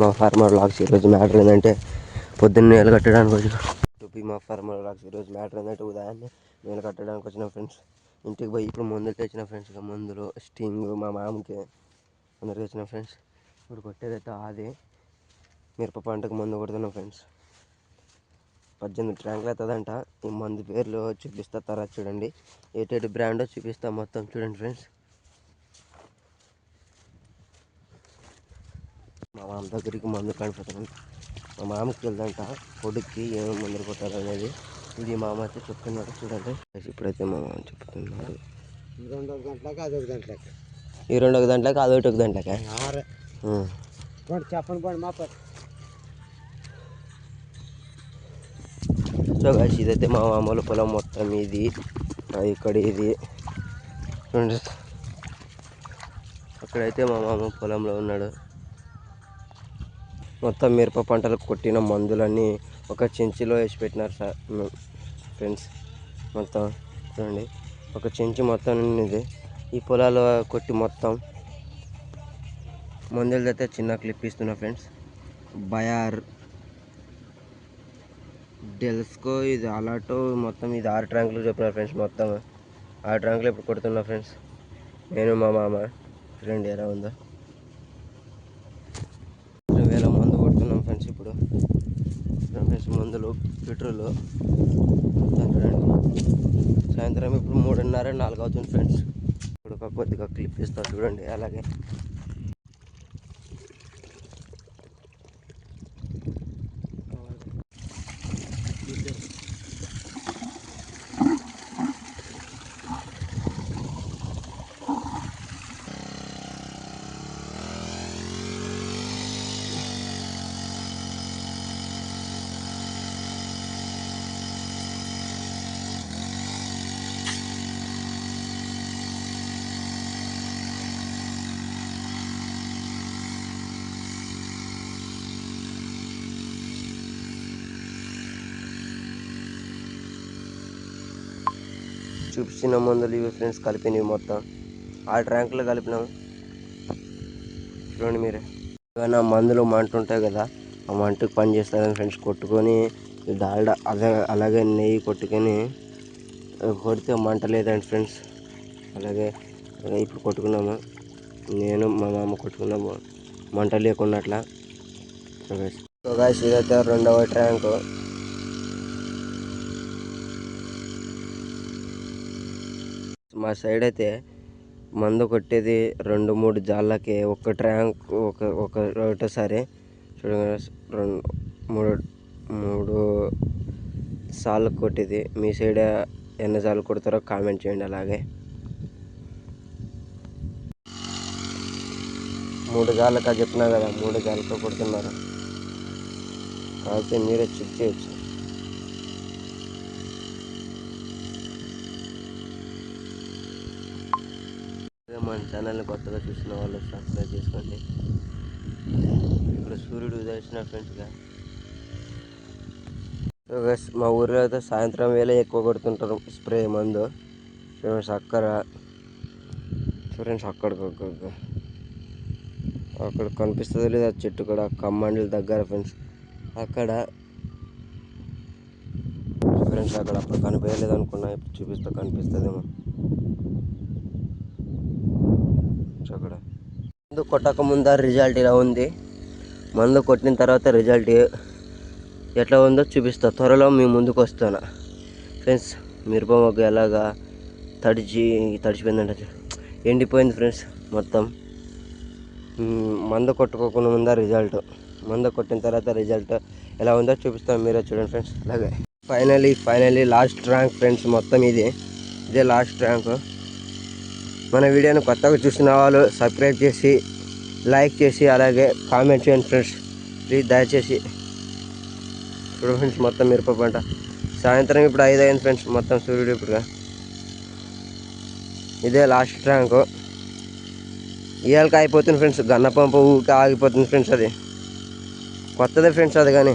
మా ఫార్మర్ లాక్స్ ఈరోజు మ్యాటర్ ఏంటంటే పొద్దున్న నీళ్ళు కట్టడానికి వచ్చిన టుపి మా ఫార్మర్ లాక్స్ ఈరోజు మ్యాటర్ ఏంటంటే ఉదయాన్నే నీళ్ళు కట్టడానికి వచ్చిన ఫ్రెండ్స్. ఇంటికి పోయి ఇప్పుడు మందులు తెచ్చిన ఫ్రెండ్స్ మందులు స్టింగ్ మా మామకి అందరికి తెచ్చిన ఫ్రెండ్స్. ఇప్పుడు కొట్టేదైతే అది మిరప పంటకు మందు కొడుతున్నాం ఫ్రెండ్స్. పద్దెనిమిది ట్యాంకులు అవుతుందంట. ఈ మందు పేర్లు చూపిస్తా తర్వాత చూడండి. ఏటేటి బ్రాండో చూపిస్తా మొత్తం చూడండి ఫ్రెండ్స్. మా మామ దగ్గరికి మందు కనిపోతున్నాను మా మామకి వెళ్దంట కొడుక్కి ఏమేమి మందులు కొట్టాలి అనేది. ఇది మామ అయితే చెప్తున్నాడు చూడండి. ఇప్పుడైతే మా మామ చెప్తున్నాడు గంటలకు అది ఒక గంటలకు. ఈ రెండు ఒక గంటలకి అది ఒకటి ఒక గంటలకి? చెప్పండి పోండి మా సో గాయస్ ఇదైతే మా మామూలు పొలం మొత్తం ఇది. ఇక్కడ ఇది. చూడండి. అక్కడైతే మా మామ పొలంలో ఉన్నాడు. మొత్తం మిరప పంటలకు కొట్టిన మందులన్నీ ఒక చెంచులో వేసి పెట్టినారు సార్ ఫ్రెండ్స్ మొత్తం చూడండి. ఒక చెంచు మొత్తం ఉన్నది. ఈ పొలాలు కొట్టి మొత్తం మందులు అయితే చిన్న క్లిప్ ఇస్తున్నా ఫ్రెండ్స్. బయార్ డెల్స్కో ఇది అలాటో మొత్తం ఇది ఆరు ట్యాంకులు చెప్పిన ఫ్రెండ్స్ మొత్తం. ఆరు ట్యాంకులు ఇప్పుడు కొడుతున్నా ఫ్రెండ్స్. నేను మా మామ ఫ్రెండ్ ఎలా ఉందో ఇరవై వేల మందు కొడుతున్నాం ఫ్రెండ్స్ ఇప్పుడు. రమేష్ మందులు పెట్రోల్ సాయంత్రం ఇప్పుడు మూడున్నర నాలుగు అవుతుంది ఫ్రెండ్స్. ఇప్పుడు ఒక కొద్దిగా క్లిప్ ఇస్తాను చూడండి అలాగే. చూపించిన మందులు ఇవి ఫ్రెండ్స్ కలిపినవి మొత్తం. ఆ ట్యాంకులో కలిపినాం. చూడండి మీరే. ఏమైనా మందులు మంట ఉంటాయి కదా ఆ మంటకు పని చేస్తారని ఫ్రెండ్స్ కొట్టుకొని ఈ డాల్డా అదే అలాగే నెయ్యి కొట్టుకొని కొడితే మంట లేదండి ఫ్రెండ్స్ అలాగే ఇప్పుడు కొట్టుకున్నాము. నేను మా మామ కొట్టుకున్నాము మంట లేకుండా అట్లా. సో గాయస్ ఇదైతే రెండవ ట్యాంకు మా సైడ్ అయితే మందు కొట్టేది రెండు మూడు జాళ్ళకి. ఒక ట్యాంక్ ఒక ఒక ఒకటోసారి చూడండి రెండు మూడు మూడు సార్లు కొట్టేది. మీ సైడ్ ఎన్ని సార్లు కొడతారో కామెంట్ చేయండి అలాగే. మూడు జాళ్ళకా చెప్పినా కదా మూడు జాళ్ళతో కొడుతున్నారు. కాబట్టి మీరే చెక్ చేయొచ్చు అదే మన ఛానల్ని కొత్తగా చూసిన వాళ్ళు సబ్స్క్రైబ్ చేసుకోండి. ఇప్పుడు సూర్యుడు ఉదయించిన ఫ్రెండ్స్గా మా ఊర్లో అయితే సాయంత్రం వేళ ఎక్కువ కొడుతుంటారు స్ప్రే మందు. ఫ్రెండ్స్ అక్కడ ఫ్రెండ్స్ అక్కడికి అక్కడ అక్కడ కనిపిస్తుంది లేదా చెట్టు కూడా కమ్మండ్ల దగ్గర ఫ్రెండ్స్ అక్కడ ఫ్రెండ్స్ అక్కడ అప్పుడు కనిపించలేదు అనుకున్నా ఇప్పుడు చూపిస్తే కనిపిస్తుందేమో అక్కడ మందు కొట్టక ముందు రిజల్ట్ ఇలా ఉంది. మందు కొట్టిన తర్వాత రిజల్ట్ ఎట్లా ఉందో చూపిస్తా. త్వరలో మీ ముందుకు వస్తాను. ఫ్రెండ్స్ మిరప మొగ్గ ఎలాగా తడిచి తడిచిపోయిందంటే ఎండిపోయింది ఫ్రెండ్స్ మొత్తం. మందు కొట్టుకోకుండా ముందా రిజల్ట్ మందు కొట్టిన తర్వాత రిజల్ట్ ఎలా ఉందో చూపిస్తాను. మీరే చూడండి ఫ్రెండ్స్ అలాగే. Finally finally last rank friends మొత్తం ఇది. ఇదే లాస్ట్ ర్యాంక్ మన వీడియోని కొత్తగా చూసిన వాళ్ళు సబ్స్క్రైబ్ చేసి లైక్ చేసి అలాగే కామెంట్ చేయండి ఫ్రెండ్స్. ప్లీజ్ దయచేసి. ఇప్పుడు ఫ్రెండ్స్ మొత్తం మిరప పంట సాయంత్రం ఇప్పుడు ఐదు అయింది ఫ్రెండ్స్ మొత్తం సూర్యుడు ఇప్పుడు ఇదే లాస్ట్ ట్యాంకు ఇవాళకి అయిపోతుంది ఫ్రెండ్స్. గన్న పంప ఆగిపోతుంది ఫ్రెండ్స్ అది. కొత్తదే ఫ్రెండ్స్ అది కానీ.